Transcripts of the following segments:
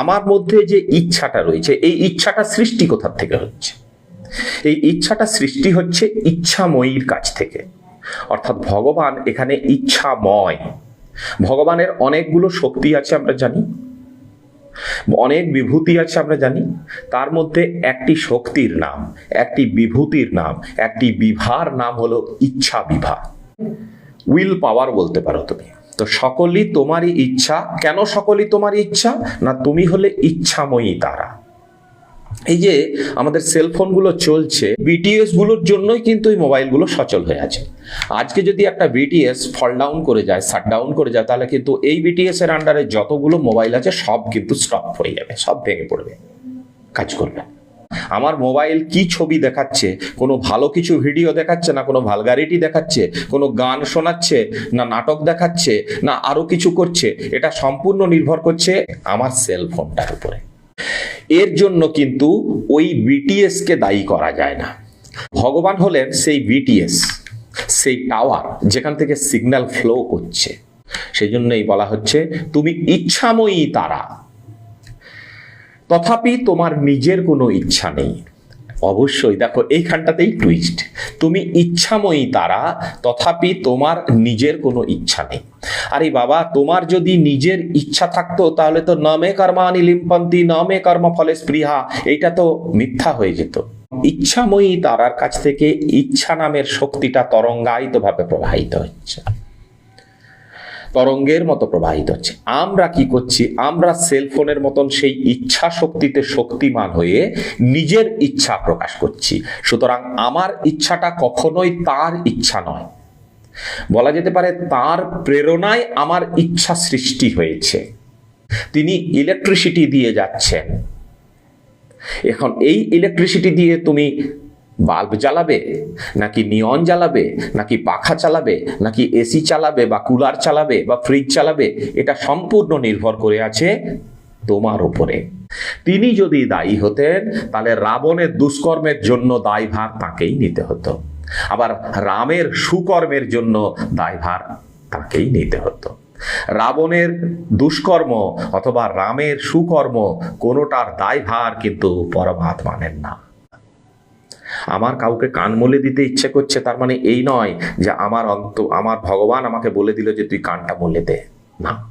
আমার মধ্যে যে ইচ্ছাটা রয়েছে, এই ইচ্ছাটা সৃষ্টি কোথার থেকে হচ্ছে? এই ইচ্ছাটা সৃষ্টি হচ্ছে ইচ্ছাময়ীর কাছ থেকে। অর্থাৎ ভগবান এখানে ইচ্ছাময়। ভগবানের অনেকগুলো শক্তি আছে আমরা জানি, অনেক বিভূতি আছে আমরা জানি, তার মধ্যে একটি শক্তির নাম, একটি বিভূতির নাম, একটি বিভার নাম হলো ইচ্ছা বিভা উইল পাওয়ার বলতে পারো তুমি। তো সকলই তোমারই ইচ্ছা। কেন সকলই তোমার ইচ্ছা? না, তুমি হলে ইচ্ছাময়ী তারা। এই যে আমাদের সেলফোনগুলো চলছে বিটিএসগুলোর জন্যই কিন্তু এই মোবাইলগুলো সচল হয়ে আছে। আজকে যদি একটা বিটিএস ফল ডাউন করে যায় শাট ডাউন করে যায়, তাহলে কিন্তু এই বিটিএস এর আন্ডারে যতগুলো মোবাইল আছে, সব কিন্তু স্টপ হয়ে যাবে, সব ভেঙে পড়বে। কাজ করবে। আমার মোবাইল কি ছবি দেখাচ্ছে? কোনো ভালো কিছু ভিডিও দেখাচ্ছে না? কোনো ভালগারিটি দেখাচ্ছে? কোনো গান শোনাচ্ছে? না নাটক দেখাচ্ছে? না আরও কিছু করছে? এটা সম্পূর্ণ নির্ভর করছে আমার সেল ফোনটার উপরে। এর জন্য কিন্তু ওই বিটিএস কে দায়ী করা যায় না। ভগবান হলেন সেই বিটিএস সেই টাওয়ার যেখান থেকে সিগন্যাল ফ্লো করছে। সেই জন্যই বলা হচ্ছে, তুমি ইচ্ছাময়ী তারা। তথাপি তোমার নিজের কোনো ইচ্ছা নেই। অবশ্যই দেখো, এইখানটাতেই টুইস্ট তুমি ইচ্ছাময়ী তারা, তথাপি তোমার নিজের কোনো ইচ্ছা নেই। আরে বাবা, তোমার যদি নিজের ইচ্ছা থাকতো, তাহলে তো নমে কর্মানি লিম্পন্তি, নমে কর্ম ফলে স্পৃহা, এইটা তো মিথ্যা হয়ে যেত। ইচ্ছাময়ী তারার কাছ থেকে ইচ্ছা নামের শক্তিটা তরঙ্গায়িত ভাবে প্রবাহিত হচ্ছে। তরঙ্গের মতো প্রবাহিত হচ্ছে। আমরা কি করছি? আমরা সেলফোনের মতন সেই ইচ্ছা শক্তিতে শক্তিমান হয়ে নিজের ইচ্ছা প্রকাশ করছি। সুতরাং আমার ইচ্ছাটা কখনোই তার ইচ্ছা নয়। বলা যেতে পারে তার প্রেরণায় আমার ইচ্ছা সৃষ্টি হয়েছে। তিনি ইলেকট্রিসিটি দিয়ে যাচ্ছেন। এখন এই ইলেকট্রিসিটি দিয়ে তুমি বাল্ব জ্বালাবে? নাকি নিয়ন জ্বালাবে? নাকি পাখা চালাবে? নাকি এসি চালাবে বা কুলার চালাবে বা ফ্রিজ চালাবে? এটা সম্পূর্ণ নির্ভর করে আছে তোমার উপরে। তিনি যদি দায়ী হতেন, তাহলে রাবণের দুষ্কর্মের জন্য দায়ভার তাকেই নিতে হতো। আবার রামের সুকর্মের জন্য দায়ভার তাকেই নিতে হতো। রাবণের দুষ্কর্ম অথবা রামের সুকর্ম কোনোটার দায়ভার কিন্তু পরমাত্মা নেন না। আমার কাউকে কান মলে দিতে ইচ্ছে করছে, তার মানে এই নয় যে আমার অন্ত, আমার ভগবান আমাকে বলে দিল যে তুই কানটা মলে দে। না।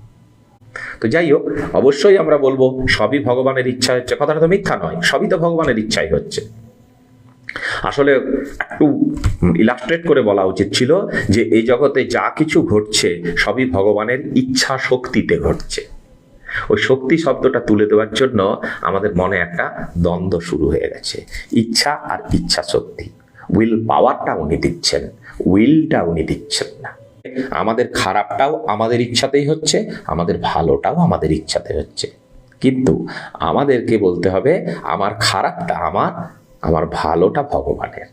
তো যাই হোক, অবশ্যই আমরা বলব, সবই ভগবানের ইচ্ছা হচ্ছে। কথাটা তো মিথ্যা নয়, সবই তো ভগবানের ইচ্ছাই হচ্ছে। আসলে একটু ইলাস্ট্রেট করে বলা উচিত ছিল যে এই জগতে যা কিছু ঘটছে, সবই ভগবানের ইচ্ছা শক্তিতে ঘটছে। ওই শক্তি শব্দটা তুলে দেওয়ার জন্য আমাদের মনে একটা দ্বন্দ্ব শুরু হয়ে গেছে। ইচ্ছা আর ইচ্ছা শক্তি। উইল পাওয়ারটা উনি দিচ্ছেন উইলটা উনি দিচ্ছেন না। আমাদের খারাপটাও আমাদের ইচ্ছাতেই হচ্ছে, আমাদের ভালোটাও আমাদের ইচ্ছাতে হচ্ছে। কিন্তু আমাদেরকে বলতে হবে, আমার খারাপটা আমার আমার ভালোটা ভগবানের।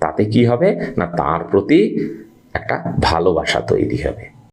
তাতে কি হবে? না, তার প্রতি একটা ভালোবাসা তৈরি হবে।